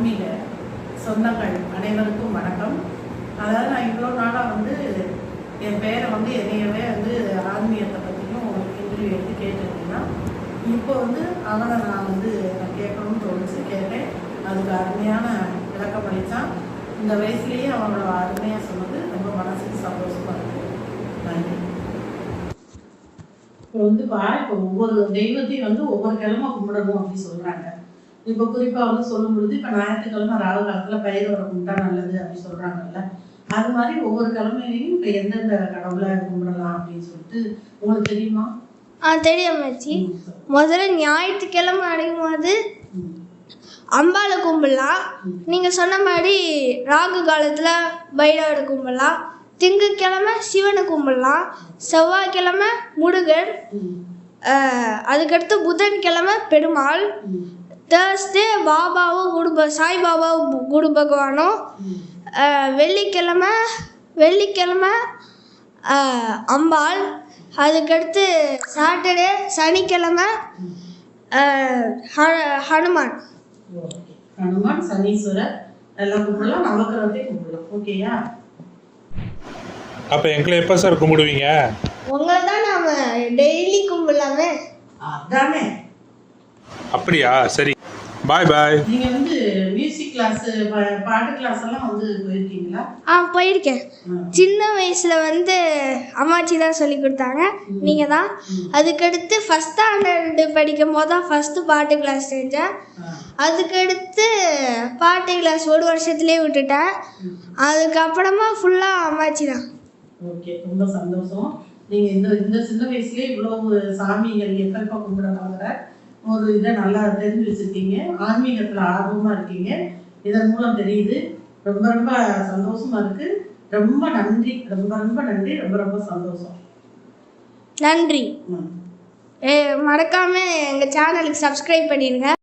ஆன்மீக சொந்தங்கள் அனைவருக்கும் வணக்கம். அதாவது நான் இவ்வளோ நாளாக வந்து என் பேரை வந்து என்னையவே வந்து ஆன்மீகத்தை பற்றியும் இன்டர்வியூ எடுத்து கேட்டிருந்தீங்கன்னா இப்போ வந்து அவனை நான் வந்து நான் கேட்கணும்னு தோணுச்சு கேட்டேன். அதுக்கு அருமையான விளக்கம் அளித்தான். இந்த வயசுலேயே அவனோட அருமையாக சொன்னது ரொம்ப மனசுக்கு சந்தோஷமாக இருக்குது நன்றி. இப்போ வந்து பா இப்போ ஒவ்வொரு தெய்வத்தையும் வந்து ஒவ்வொரு கிழமை கும்பிடணும் அப்படின்னு சொல்கிறாங்க இப்போ குறிப்பா வந்து சொல்லும் பொழுது இப்போ ஞாயிற்றுக்கிழமை ராகு காலத்துல பயிரோட கும்பிட்டா நல்லது அப்படின்னு சொல்றாங்கல்ல. அது மாதிரி ஒவ்வொரு கிழமையிலையும் இப்போ எந்தெந்த கடவுளை கும்பிடலாம் அப்படின்னு சொல்லிட்டு உங்களுக்கு தெரியுமா? ஆ தெரியும் மச்சி. முதல்ல ஞாயிற்றுக்கிழமை அடையும் போது ம், அம்பாளை கும்பிடலாம். நீங்கள் சொன்ன மாதிரி ராகு காலத்தில் பைரவரை கும்பிடலாம். திங்கட்கிழமை சிவனை கும்பிடலாம். செவ்வாய்க்கிழமை முருகன். அதுக்கடுத்து புதன்கிழமை பெருமாள். தேர்ஸ்டே பாபாவும் குரு ப- சாய்பாபாவும் குரு பகவானும் வெள்ளிக்கிழமை வெள்ளிக்கிழமை அம்பாள். அதுக்கடுத்து சாட்டர்டே சனிக்கிழமை ஹனுமான். ஹனுமான் சனீஸ்வரர் எல்லாம் கும்பிடலாம் நவக்கிரகத்தையும் கும்பிடலாம் ஓகேயா அப்போ எங்களை எப்போ சார் கும்பிடுவீங்க? உங்களை டெய்லி கும்பிடலாமே. அதானே. அப்படியா? சரி. பாய் பாய் நீங்க வந்து மியூசிக் கிளாஸ் பாட்டு கிளாஸ் எல்லாம் வந்து போயிருக்கீங்களா? ஆ போயிருக்கேன். சின்ன வயசுல வந்து அம்மாச்சி தான் சொல்லி கொடுத்தாங்க. நீங்க தான். அதுக்கடுத்து ஃபஸ்ட் ஸ்டாண்டர்டு படிக்கும் போது தான் ஃபஸ்ட்டு பாட்டு கிளாஸ் செஞ்சேன். அதுக்கடுத்து பாட்டு கிளாஸ் ஒரு வருஷத்துலேயே விட்டுட்டேன். அதுக்கப்புறமா ஃபுல்லாக அம்மாச்சி தான். ஓகே. ரொம்ப சந்தோஷம். நீங்க இந்த இந்த சின்ன வயசுலயே இவ்வளவு சாமிகள் எப்ப கும்பிடலாங்கிற ஒரு இதை நல்லா தெரிஞ்சு வச்சிருக்கீங்க. ஆன்மீகத்துல ஆர்வமா இருக்கீங்க. இதன் மூலம் தெரியுது. ரொம்ப ரொம்ப சந்தோஷமா இருக்கு. ரொம்ப நன்றி. ரொம்ப ரொம்ப நன்றி. ரொம்ப ரொம்ப சந்தோஷம். நன்றி. மறக்காம எங்கள் சேனலுக்கு சப்ஸ்கிரைப் பண்ணிடுங்க